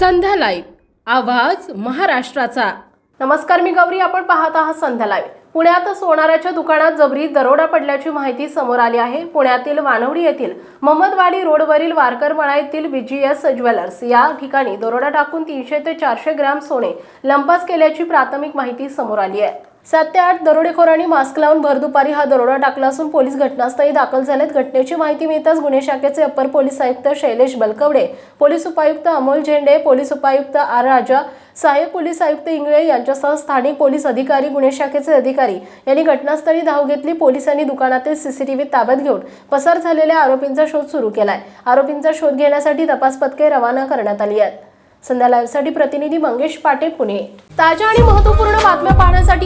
संध्या live. आवाज महाराष्ट्राचा. नमस्कार मी गौरी. आपण पाहत आहात संध्या लाईव्ह. पुण्यात सोनाराच्या दुकानात जबरी दरोडा पडल्याची माहिती समोर आली आहे. पुण्यातील वानवडी येथील महमदवाडी रोडवरील वारकर मळा येथील बीजीएस ज्वेलर्स या ठिकाणी दरोडा टाकून तीनशे ते चारशे ग्रॅम सोने लंपास केल्याची प्राथमिक माहिती समोर आली आहे. सात ते आठ दरोडेखोरांनी मास्क लावून भरदुपारी हा दरोडा टाकला असून पोलीस घटनास्थळी दाखल झालेत. घटनेची माहिती मिळताच गुन्हे शाखेचे अप्पर पोलीस आयुक्त शैलेश बलकवडे पोलीस उपायुक्त अमोल झेंडे पोलीस उपायुक्त आर राजा सहाय्यक पोलीस आयुक्त इंगळे यांच्यासह स्थानिक पोलीस अधिकारी गुन्हे शाखेचे अधिकारी यांनी घटनास्थळी धाव घेतली. पोलिसांनी दुकानातील सीसीटीव्ही ताब्यात घेऊन पसार झालेल्या आरोपींचा शोध सुरू केलाय. आरोपींचा शोध घेण्यासाठी तपास पथके रवाना करण्यात आली आहेत. संध्या लाईव्हसाठी प्रतिनिधी मंगेश पाटे पुणे. ताज्या आणि महत्त्वपूर्ण बातम्या